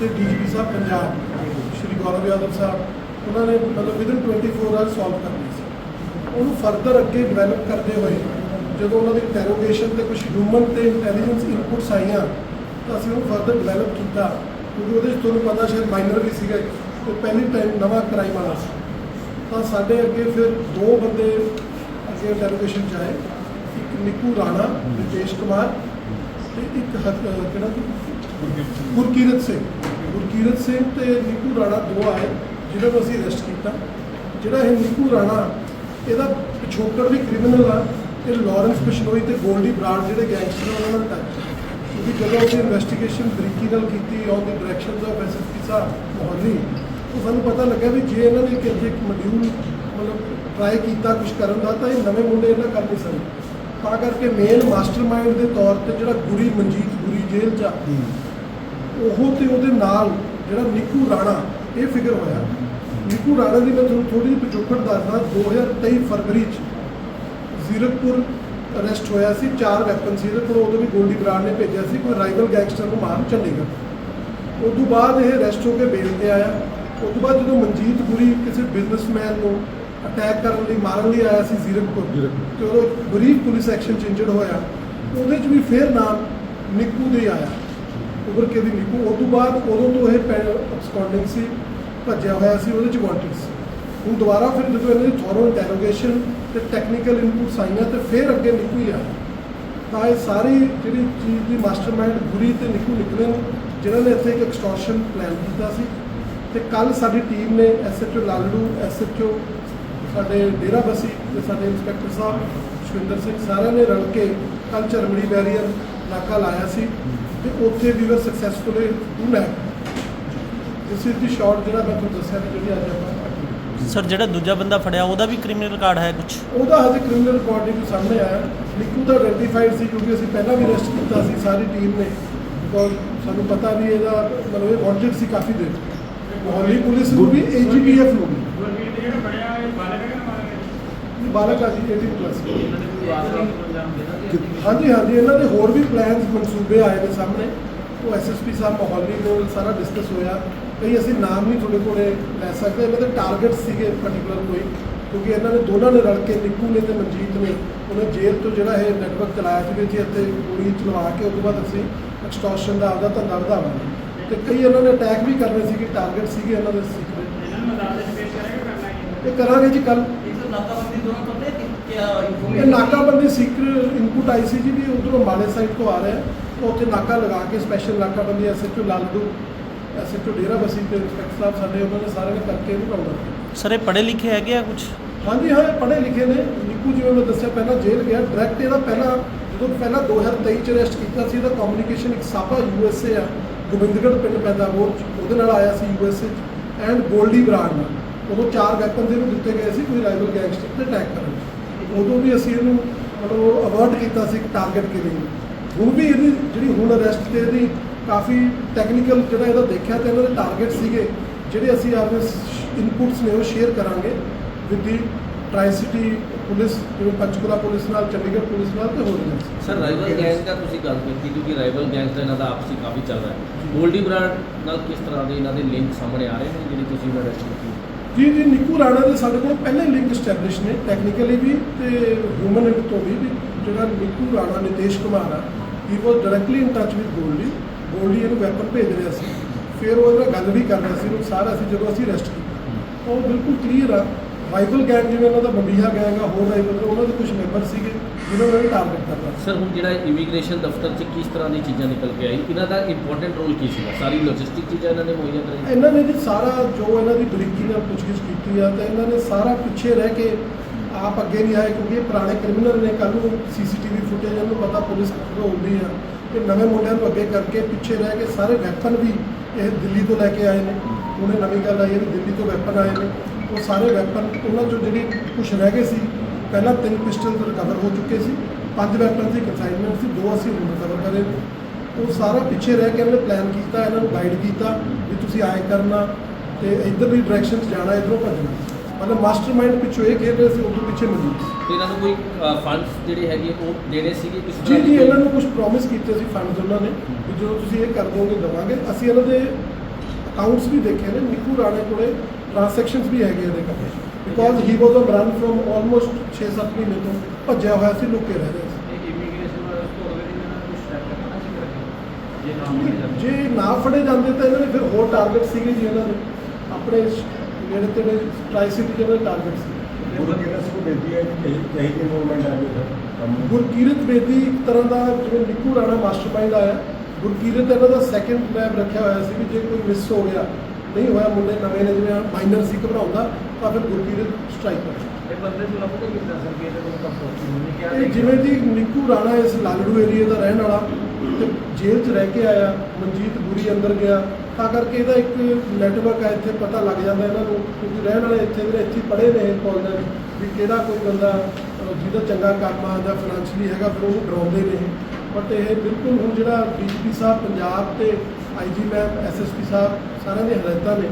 ਤੇ ਡੀਜੀਪੀ ਸਾਹਿਬ ਪੰਜਾਬ, ਸ਼੍ਰੀ ਗੌਰਵ ਯਾਦਵ ਸਾਹਿਬ, ਉਹਨਾਂ ਨੇ ਮਤਲਬ ਵਿਦਨ 24 ਆਵਰ ਸੋਲਵ ਕਰਨੀ ਸੀ। ਉਹਨੂੰ ਫਰਦਰ ਅੱਗੇ ਡਿਵੈਲਪ ਕਰਦੇ ਹੋਏ, ਜਦੋਂ ਉਹਨਾਂ ਦੀ ਇੰਟਰੋਗੇਸ਼ਨ ਤੇ ਕੁਝ ਹਿਊਮਨ ਤੇ ਇੰਟੈਲੀਜੈਂਸ ਇਨਪੁਟਸ ਆਈਆਂ, ਤਾਂ ਅਸੀਂ ਉਹਨੂੰ ਫਰਦਰ ਡਿਵੈਲਪ ਕੀਤਾ, ਕਿਉਂਕਿ ਉਹਦੇ 'ਚ ਤੁਹਾਨੂੰ ਪਤਾ ਸ਼ਾਇਦ ਮਾਈਨਰ ਵੀ ਸੀਗਾ ਤੇ ਪਹਿਲੀ ਟਾਈਮ ਨਵਾਂ ਕ੍ਰਾਈਮ ਆਣਾ ਸੀ। ਤਾਂ ਸਾਡੇ ਅੱਗੇ ਫਿਰ ਦੋ ਬੰਦੇ ਅੱਗੇ ਇੰਟਰੋਗੇਸ਼ਨ 'ਚ ਆਏ, ਇੱਕ ਨਿੱਕੂ ਰਾਣਾ ਰਿਤੇਸ਼ ਕੁਮਾਰ ਤੇ ਇੱਕ ਕਿਹੜਾ ਗੁਰਕੀਰਤ ਸਿੰਘ। ਗੁਰਕੀਰਤ ਸਿੰਘ ਤੇ ਨਿੱਕੂ ਰਾਣਾ ਦੋ ਆਏ ਜਿਹਨਾਂ ਨੂੰ ਅਸੀਂ ਅਰੈਸਟ ਕੀਤਾ। ਜਿਹੜਾ ਇਹ ਨਿੱਕੂ ਰਾਣਾ, ਇਹਦਾ ਪਿਛੋਕੜ ਵੀ ਕ੍ਰਿਮੀਨਲ ਆ ਤੇ ਲਾਰੈਂਸ ਬਿਸ਼ਨੋਈ ਤੇ ਗੋਲਡੀ ਬਰਾੜ ਜਿਹੜੇ ਗੈਂਗਸਟਰ ਉਹਨਾਂ ਨਾਲ ਟੱਚ ਕਿਉਂਕਿ ਜਦੋਂ ਅਸੀਂ ਇਨਵੈਸਟੀਗੇਸ਼ਨ ਬਰੀਕੀ ਨਾਲ ਕੀਤੀ on the directions of SSP ਸਾਹਿਬ ਮੋਹਲੀ ਉਹ ਸਾਨੂੰ ਪਤਾ ਲੱਗਾ ਵੀ ਜੇ ਇਹਨਾਂ ਨੇ ਇੱਕ ਇੱਕ ਮਡਿਊਲ ਮਤਲਬ ਟਰਾਈ ਕੀਤਾ ਕੁਝ ਕਰਨ ਦਾ, ਤਾਂ ਇਹ ਨਵੇਂ ਮੁੰਡੇ ਇਹਨਾਂ ਕਰ ਨਹੀਂ ਸਕਦੇ। ਤਾਂ ਕਰਕੇ ਮੇਨ ਮਾਸਟਰਮਾਈਂਡ ਦੇ ਤੌਰ ਤੇ ਜਿਹੜਾ ਗੁਰੀ ਮਨਜੀਤ ਗੁਰੀ ਜੇਲ੍ਹ 'ਚ ਆ ਉਹ ਤੇ ਉਹਦੇ ਨਾਲ ਜਿਹੜਾ ਨਿੱਕੂ ਰਾਣਾ ਇਹ ਫਿਗਰ ਹੋਇਆ। ਨਿੱਕੂ ਰਾਣਾ ਦੀ ਮੈਂ ਤੁਹਾਨੂੰ ਥੋੜੀ ਜਿਹੀ ਪਿਛੋਕੜ ਦੱਸਦਾ 2023 ਫਰਵਰੀ 'ਚ ਜ਼ੀਰਕਪੁਰ ਅਰੈਸਟ ਹੋਇਆ ਸੀ ਚਾਰ ਵੈਪਨ ਸੀ ਇਹਦੇ ਕੋਲ ਉਦੋਂ ਵੀ ਗੋਲਡੀ ਬਰਾੜ ਨੇ ਭੇਜਿਆ ਸੀ ਕੋਈ ਰਾਈਵਲ ਗੈਂਗਸਟਰ ਨੂੰ ਮਾਰਨ ਚੰਡੀਗੜ੍ਹ ਉਸ ਤੋਂ ਬਾਅਦ ਇਹ ਅਰੈਸਟ ਹੋ ਕੇ ਬੇਲ ਤੇ ਆਇਆ। ਉਸ ਤੋਂ ਬਾਅਦ ਜਦੋਂ ਮਨਜੀਤ ਗੁਰੀ ਕਿਸੇ ਬਿਜ਼ਨਸਮੈਨ ਨੂੰ ਅਟੈਕ ਕਰਨ ਲਈ ਮਾਰਨ ਲਈ ਆਇਆ ਸੀ ਜ਼ੀਰਕਪੁਰ। ਤੇ ਉਹ ਬਰੀਕ ਪੁਲਿਸ ਐਕਸ਼ਨ ਚ ਇੰਜਰਡ ਹੋਇਆ। ਉਹਦੇ ਚ ਵੀ ਫੇਰ ਨਾਮ ਨਿੱਕੂ ਦੇ ਆਇਆ। ਉਭਰ ਕੇ ਵੀ ਨਿੱਕੂ। ਉਸ ਤੋਂ ਬਾਅਦ ਉਦੋਂ ਤੋਂ ਇਹ ਐਬਸਕੌਂਡਿੰਗ ਸੀ ਭੱਜਿਆ ਹੋਇਆ ਸੀ ਉਹਦੇ ਚ ਵਾਂਟਡ ਸੀ। ਹੁਣ ਦੁਬਾਰਾ ਫਿਰ ਜਦੋਂ ਇਹਨਾਂ ਦੀ ਥੋਰੋ ਇੰਟਰੋਗੇਸ਼ਨ ਤੇ ਟੈਕਨੀਕਲ ਇਨਪੁਟਸ ਆਈਆਂ ਤੇ ਫਿਰ ਅੱਗੇ ਨਿੱਕੂ ਹੀ ਆਇਆ। ਤਾਂ ਇਹ ਸਾਰੀ ਜਿਹੜੀ ਚੀਜ਼ ਦੀ ਮਾਸਟਰਮਾਈਂਡ ਗੁਰੀ ਤੇ ਨਿੱਕੂ ਨਿਕਲੇ ਨੇ, ਜਿਨ੍ਹਾਂ ਨੇ ਇੱਥੇ ਇੱਕ ਐਕਸਟੋਰਸ਼ਨ ਪਲਾਨ ਕੀਤਾ ਸੀ। ਤੇ ਕੱਲ ਸਾਡੀ ਟੀਮ ਨੇ ਐਸਐਚਓ ਲਾਲੜੂ ਐਸਐਚਓ ਸਾਡੇ ਡੇਰਾ ਬਸੀ ਤੇ ਸਾਡੇ ਇੰਸਪੈਕਟਰ ਸਾਹਿਬ ਸ਼ਵਿੰਦਰ ਸਿੰਘ ਸਾਰਿਆਂ ਨੇ ਰਲ ਕੇ ਕੱਲ ਚਰਮੜੀ ਬੈਰੀਅਰ ਨਾਕਾ ਲਾਇਆ ਸੀ ਤੇ ਉੱਥੇ ਵੀ were successfully to this is the short ਜਿਹੜਾ ਮੈਂ ਤੁਹਾਨੂੰ ਦੱਸਿਆ ਕਿ ਜਿਹੜੀ ਅੱਜ ਆਪਾਂ ਸਰ ਜਿਹੜਾ ਦੂਜਾ ਬੰਦਾ ਫੜਿਆ ਉਹਦਾ ਵੀ ਕ੍ਰਿਮੀਨਲ ਰਿਕਾਰਡ ਹੈ ਕੁਝ ਉਹਦਾ ਹਜੇ ਕ੍ਰਿਮੀਨਲ ਰਿਕਾਰਡ ਨਹੀਂ ਕੋਈ ਸਾਹਮਣੇ ਆਇਆ। ਨਿੱਕੂ ਦਾ ਆਇਡੈਂਟੀਫਾਈਡ ਸੀ ਕਿਉਂਕਿ ਅਸੀਂ ਪਹਿਲਾਂ ਵੀ ਅਰੈਸਟ ਕੀਤਾ ਸੀ ਸਾਰੀ ਟੀਮ ਨੇ। ਬਿਕੋਜ਼ ਸਾਨੂੰ ਪਤਾ ਵੀ ਇਹਦਾ ਮਤਲਬ ਇਹ ਵਾਂਟਡ ਸੀ ਕਾਫੀ ਦੇਰ ਮੋਹਾਲੀ ਪੁਲਿਸ ਨੂੰ ਵੀ ਏਜੀਪੀਐਫ ਨੂੰ ਵੀ ਗੁਰਮੀਤ ਜਿਹੜਾ ਫੜਿਆ ਇਹ ਬਾਲਗ ਹੈ ਕਿ ਬਾਲਗ ਬਾਲਕ ਆ ਜੀ 18 ਪਲੱਸ ਇਹਨਾਂ ਦੇ ਕੋਈ ਵਾਸਤਾ ਹਾਂਜੀ ਹਾਂਜੀ, ਇਹਨਾਂ ਦੇ ਹੋਰ ਵੀ ਪਲਾਨਸ ਮਨਸੂਬੇ ਆਏ ਨੇ ਸਾਹਮਣੇ। ਉਹ ਐਸਐਸਪੀ ਸਾਹਿਬ ਮੋਹਾਲੀ ਕੋਲ ਸਾਰਾ ਡਿਸਕਸ ਹੋਇਆ। ਕਈ ਅਸੀਂ ਨਾਮ ਨਹੀਂ ਤੁਹਾਡੇ ਕੋਲੇ ਲੈ ਸਕਦੇ। ਇਹਨਾਂ ਦੇ ਟਾਰਗੇਟ ਸੀਗੇ ਪਾਰਟਿਕੂਲਰ ਕੋਈ, ਕਿਉਂਕਿ ਇਹਨਾਂ ਨੇ ਦੋਨਾਂ ਨੇ ਰਲ ਕੇ ਨਿੱਕੂ ਨੇ ਤੇ ਮਨਜੀਤ ਨੇ ਉਹਨੇ ਜੇਲ੍ਹ ਤੋਂ ਜਿਹੜਾ ਇਹ ਨੈਟਵਰਕ ਚਲਾਇਆ ਸੀ ਵੀ ਜੀ ਇੱਥੇ ਗੋਲੀ ਚਲਵਾ ਕੇ ਉਸ ਤੋਂ ਬਾਅਦ ਅਸੀਂ ਐਕਸਟੋਰਸ਼ਨ ਦਾ ਆਪਦਾ ਧੰਦਾ ਵਧਾਵਾਂਗੇ। ਤੇ ਕਈ ਇਹਨਾਂ ਨੇ ਅਟੈਕ ਵੀ ਕਰਨੇ ਸੀ ਕਿ ਟਾਰਗੇਟ ਸੀਗੇ ਇਹਨਾਂ ਦੇ ਸੀਕ੍ਰੇਟ ਇਹਨਾਂ ਨੂੰ ਅਦਾਲਤ 'ਚ ਪੇਸ਼ ਕਰੇਗਾ ਕਰਨਾ ਕੀ ਇਹ ਕਰਾਂਗੇ ਜੀ ਕੱਲ ਨਾਕਾਬੰਦੀ ਦੋਨੋਂ ਪਤਾ ਕਿ ਕਿਆ ਇਹ ਇਨਫੋਰਮੇਸ਼ਨ ਨਾਕਾਬੰਦੀ ਸੀਕ੍ਰੇਟ ਇਨਪੁਟ ਆਈ ਸੀ ਜੀ ਵੀ ਉਧਰੋਂ ਮਾਲੇ ਸਾਈਡ ਤੋਂ ਆ ਰਿਹਾ ਉੱਥੇ ਨਾਕਾ ਲਗਾ ਕੇ ਸਪੈਸ਼ਲ ਨਾਕਾਬੰਦੀ ਐਸਐਚਓ ਲਾਲਦੂ ਐਸਐਚਓ ਡੇਰਾ ਬਸੀ ਤੇ ਇੰਸਪੈਕਟਰ ਸਾਹਿਬ ਸਾਡੇ ਉਹਨਾਂ ਨੇ ਸਾਰਿਆਂ ਨੇ ਕਰਕੇ ਇਹਨੂੰ ਕੰਮ ਸਰ ਇਹ ਪੜ੍ਹੇ ਲਿਖੇ ਹੈਗੇ ਆ ਕੁਝ ਹਾਂਜੀ ਹਾਂ ਇਹ ਪੜ੍ਹੇ ਲਿਖੇ ਨੇ। ਨਿੱਕੂ ਜਿਵੇਂ ਮੈਂ ਦੱਸਿਆ ਪਹਿਲਾਂ ਜੇਲ੍ਹ ਗਿਆ। ਡਾਇਰੈਕਟ ਇਹਦਾ ਪਹਿਲਾਂ ਜਦੋਂ ਪਹਿਲਾਂ 2023 ਚ ਅਰੈਸਟ ਕੀਤਾ ਸੀ ਇਹਦਾ ਕਮਿਊਨੀਕੇਸ਼ਨ ਇੱਕ ਸਾਬਾ ਯੂਐਸਏ ਆ। ਗੋਬਿੰਦਗੜ੍ਹ ਪਿੰਡ ਪੈਦਾਵੋਰ ਚ ਉਹਦੇ ਨਾਲ ਆਇਆ ਸੀ ਯੂਐਸਏ ਚ ਐਂਡ ਗੋਲਡੀ ਬਰਾਡ ਨਾਲ। ਉਦੋਂ ਚਾਰ ਵੈਪਨ ਦੇ ਨੂੰ ਦਿੱਤੇ ਗਏ ਸੀ, ਕੋਈ ਰਾਈਵਲ ਗੈਂਗਸਟਰ ਤੇ ਅਟੈਕ ਕਰਨ ਉਦੋਂ ਵੀ ਅਸੀਂ ਇਹਨੂੰ ਮਤਲਬ ਅਵਰਟ ਕੀਤਾ ਸੀ ਟਾਰਗੇਟ ਕਿਲਿੰਗ ਹੁਣ ਵੀ ਇਹਦੀ ਜਿਹੜੀ ਹੁਣ ਅਰੈਸਟ ਤੇ ਇਹਦੀ ਕਾਫੀ ਟੈਕਨੀਕਲ ਜਿਹੜਾ ਇਹਦਾ ਦੇਖਿਆ ਤੇ ਇਹਨਾਂ ਦੇ ਟਾਰਗੇਟ ਸੀਗੇ, ਜਿਹੜੇ ਅਸੀਂ ਆਪਣੇ ਇਨਪੁਟਸ ਨੇ ਉਹ ਸ਼ੇਅਰ ਕਰਾਂਗੇ with the tri city police ਜਿਵੇਂ ਪੰਚਕੂਲਾ ਪੁਲਿਸ ਨਾਲ ਚੰਡੀਗੜ੍ਹ ਪੁਲਿਸ ਨਾਲ ਤੇ ਹੋਰ ਵੀ ਸਰ ਰਾਈਵਲ ਗੈਂਗ ਦਾ ਤੁਸੀਂ ਗੱਲ ਕੀਤੀ ਕਿਉਂਕਿ ਰਾਈਵਲ ਗੈਂਗ ਦਾ ਇਹਨਾਂ ਦਾ ਆਪਸੀ ਕਾਫੀ ਚੱਲਦਾ ਹੈ। ਗੋਲਡੀ ਬਰਾਡ ਨਾਲ ਕਿਸ ਤਰ੍ਹਾਂ ਦੇ ਇਹਨਾਂ ਦੇ ਲਿੰਕ ਸਾਹਮਣੇ ਆ ਰਹੇ ਨੇ ਜਿਹੜੀ ਤੁਸੀਂ ਇਹਨਾਂ ਅਰੈਸਟ ਕੀਤੀ ਜੀ ਜੀ ਨਿੱਕੂ ਰਾਣਾ ਦੇ ਸਾਡੇ ਕੋਲ ਪਹਿਲਾਂ ਹੀ ਲਿੰਕ ਸਟੈਬਲਿਸ਼ ਨੇ ਟੈਕਨੀਕਲੀ ਵੀ ਤੇ ਹਿਊਮਨ ਐਂਡ ਤੋਂ ਵੀ ਜਿਹੜਾ ਨਿੱਕੂ ਰਾਣਾ ਨਿਤੇਸ਼ ਕੁਮਾਰ ਆ he was directly in touch with Goldy Goldy ਇਹਨੂੰ ਵੈਪਨ ਭੇਜ ਰਿਹਾ ਸੀ। ਫਿਰ ਉਹ ਇਹਦੇ ਨਾਲ ਗੱਲ ਵੀ ਕਰ ਰਿਹਾ ਸੀ ਉਹ ਸਾਰਾ ਅਸੀਂ ਜਦੋਂ ਅਸੀਂ ਅਰੈਸਟ ਕੀਤਾ ਉਹ ਬਿਲਕੁਲ ਕਲੀਅਰ ਆ ਰਾਈਵਲ ਗੈਂਗ ਜਿਵੇਂ ਉਹਨਾਂ ਦਾ ਬੰਬੀਹਾ ਗੈਂਗ ਆ ਹੋਰ ਰਾਈਵਲ ਉਹਨਾਂ ਦੇ ਕੁਝ ਮੈਂਬਰ ਸੀਗੇ ਜਿਹਨਾਂ ਨੂੰ ਇਹ ਟਾਰਗੇਟ ਕਰਨਾ। ਸੀ ਸਰ ਹੁਣ ਜਿਹੜਾ ਇਮੀਗ੍ਰੇਸ਼ਨ ਦਫ਼ਤਰ 'ਚ ਕਿਸ ਤਰ੍ਹਾਂ ਦੀ ਚੀਜ਼ਾਂ ਨਿਕਲ ਕੇ ਆਈ ਇਹਨਾਂ ਦਾ ਇੰਪੋਰਟੈਂਟ ਰੋਲ ਕੀ ਸੀਗਾ? ਸਾਰੀ ਲੌਜਿਸਟਿਕ ਚੀਜ਼ਾਂ ਇਹਨਾਂ ਨੇ ਮੁਹੱਈਆ ਕਰਾਈ? ਇਹਨਾਂ ਨੇ ਜੀ ਸਾਰਾ ਜੋ ਇਹਨਾਂ ਦੀ ਬਰੀਕੀ ਨਾਲ ਪੁੱਛਗਿੱਛ ਕੀਤੀ ਆ ਤੇ ਇਹਨਾਂ ਨੇ ਸਾਰਾ ਪਿੱਛੇ ਰਹਿ ਕੇ ਆਪ ਅੱਗੇ ਨਹੀਂ ਆਏ ਕਿਉਂਕਿ ਇਹ ਪੁਰਾਣੇ ਕ੍ਰਿਮੀਨਲ ਨੇ ਕੱਲ ਨੂੰ ਸੀਸੀਟੀਵੀ ਫੁਟੇਜ ਇਹਨੂੰ ਪਤਾ ਪੁਲਿਸ ਕਿੱਥੋਂ ਹੁੰਦੀ ਆ ਤੇ ਨਵੇਂ ਮੁੰਡਿਆਂ ਨੂੰ ਅੱਗੇ ਕਰਕੇ ਪਿੱਛੇ ਰਹਿ ਕੇ ਸਾਰੇ ਵੈਪਨ ਵੀ ਇਹ ਦਿੱਲੀ ਤੋਂ ਲੈ ਕੇ ਆਏ ਨੇ। ਉਹਨੇ ਨਵੀਂ ਗੱਲ ਆਈ ਹੈ ਵੀ ਦਿੱਲੀ ਤੋਂ ਵੈਪਨ ਆਏ ਨੇ। ਉਹ ਸਾਰੇ ਵੈਪਨ ਉਹਨਾਂ ਚੋਂ ਜਿਹੜੀ ਕੁਝ ਰਹਿ ਗਏ ਸੀ ਪਹਿਲਾਂ ਤਿੰਨ ਪਿਸਟਲ ਰਿਕਵਰ ਹੋ ਚੁੱਕੇ ਸੀ ਪੰਜ ਵੈਪਨ ਦੀ ਕੰਸਾਈਨਮੈਂਟ ਸੀ ਦੋ ਅਸੀਂ ਹੁਣ ਰਿਕਵਰ ਕਰੇ। ਉਹ ਸਾਰਾ ਪਿੱਛੇ ਰਹਿ ਕੇ ਇਹਨਾਂ ਪਲਾਨ ਕੀਤਾ ਇਹਨਾਂ ਨੂੰ ਗਾਈਡ ਕੀਤਾ ਵੀ ਤੁਸੀਂ ਆਏ ਕਰਨਾ ਤੇ ਇੱਧਰ ਦੀ ਡਾਇਰੈਕਸ਼ਨ 'ਚ ਜਾਣਾ ਇੱਧਰੋਂ ਭੱਜਣਾ। ਮਤਲਬ ਮਾਸਟਰਮਾਈਂਡ ਪਿੱਛੋਂ ਇਹ ਖੇਡ ਰਹੇ ਸੀ ਉਦੋਂ ਪਿੱਛੇ ਮੌਜੂਦ ਸੀ ਤੇ ਇਹਨਾਂ ਨੂੰ ਕੋਈ ਫੰਡਸ ਜਿਹੜੇ ਹੈਗੇ ਉਹ ਦੇਣੇ ਸੀਗੇ ਕਿਸ ਤਰ੍ਹਾਂ ਜੀ ਇਹਨਾਂ ਨੂੰ ਕੁਝ ਪ੍ਰੋਮਿਸ ਕੀਤੇ ਸੀ ਫੰਡਸ ਉਹਨਾਂ ਨੇ ਵੀ ਜਦੋਂ ਤੁਸੀਂ ਇਹ ਕਰ ਦੋਗੇ ਦਵਾਂਗੇ। ਅਸੀਂ ਇਹਨਾਂ ਦੇ ਅਕਾਊਂਟਸ ਵੀ ਦੇਖੇ ਨੇ ਨਿੱਕੂ ਰਾਣੇ ਕੋਲੇ ਟ੍ਰਾਂਜੈਕਸ਼ਨਸ ਵੀ ਹੈਗੇ ਇਹਦੇ ਕੋਲ because he was on run from almost 6-7 ਮਹੀਨੇ ਤੋਂ ਭੱਜਿਆ ਹੋਇਆ ਸੀ ਲੁਕੇ ਰਹਿ ਰਿਹਾ ਸੀ। ਤੋਂ ਨੂੰ ਜੇ ਨਾ ਨਾ ਫੜੇ ਜਾਂਦੇ ਤਾਂ ਇਹਨਾਂ ਦੇ ਫਿਰ ਹੋਰ ਟਾਰਗੇਟ ਸੀਗੇ ਜੀ ਇਹਨਾਂ ਦੇ। ਆਪਣੇ ਨੇੜੇ ਤੇੜੇ ਟ੍ਰਾਈ ਸਿਟੀ ਦੇ ਟਾਰਗੇਟ ਸੀ। ਗੁਰਕੀਰਤ ਬੇਦੀ ਇੱਕ ਤਰ੍ਹਾਂ ਦਾ ਜਿਵੇਂ ਨਿੱਕੂ ਰਾਣਾ ਮਾਸਟਰਮਾਈਂਡ ਆਇਆ। ਗੁਰਕੀਰਤ ਇਹਨਾਂ ਦਾ ਸੈਕੰਡ ਲੈਬ ਰੱਖਿਆ ਹੋਇਆ ਸੀ ਵੀ ਜੇ ਕੋਈ ਮਿਸ ਹੋ ਗਿਆ ਨਹੀਂ ਹੋਇਆ ਮੁੰਡੇ ਨਵੇਂ ਨੇ ਜਿਵੇਂ ਮਾਈਨਰ ਸੀ ਘਬਰਾਉਂਦਾ ਤਾਂ ਫਿਰ ਗੁਰਕੀਰਤ ਸਟ੍ਰਾਈਕ ਕਰ ਇਹ ਬੰਦੇ ਨੂੰ ਲੱਭਦੇ ਇਹਦੇ ਕੋਲ ਨਹੀਂ ਕਿਹਾ ਜਿਵੇਂ ਦੀ ਨਿੱਕੂ ਰਾਣਾ ਇਸ ਲਾਲੜੂ ਏਰੀਆ ਦਾ ਰਹਿਣ ਵਾਲਾ ਤੇ ਜੇਲ੍ਹ 'ਚ ਰਹਿ ਕੇ ਆਇਆ ਮਨਜੀਤ ਗੁਰੀ ਅੰਦਰ ਗਿਆ ਤਾਂ ਕਰਕੇ ਇਹਦਾ ਇੱਕ ਨੈਟਵਰਕ ਹੈ ਇੱਥੇ ਪਤਾ ਲੱਗ ਜਾਂਦਾ ਇਹਨਾਂ ਨੂੰ ਕਿਉਂਕਿ ਰਹਿਣ ਵਾਲੇ ਇੱਥੇ ਦੇ ਇੱਥੇ ਪੜ੍ਹੇ ਨੇ ਕਾਲਜ ਵੀ ਕਿਹੜਾ ਕੋਈ ਬੰਦਾ ਜਿਹਦਾ ਚੰਗਾ ਕੰਮ ਆ ਜਾਂ ਫਾਈਨੈਂਸ਼ਲੀ ਹੈਗਾ ਫਿਰ ਉਹਨੂੰ ਡਰਾਉਂਦੇ ਨੇ ਬਟ ਇਹ ਬਿਲਕੁਲ ਹੁਣ ਜਿਹੜਾ ਡੀਜੀਪੀ ਸਾਹਿਬ ਪੰਜਾਬ ਤੇ ਆਈਜੀ ਮੈਮ ਐਸਐਸਪੀ ਸਾਹਿਬ ਸਾਰਿਆਂ ਦੀਆਂ ਹਦਾਇਤਾਂ ਨੇ।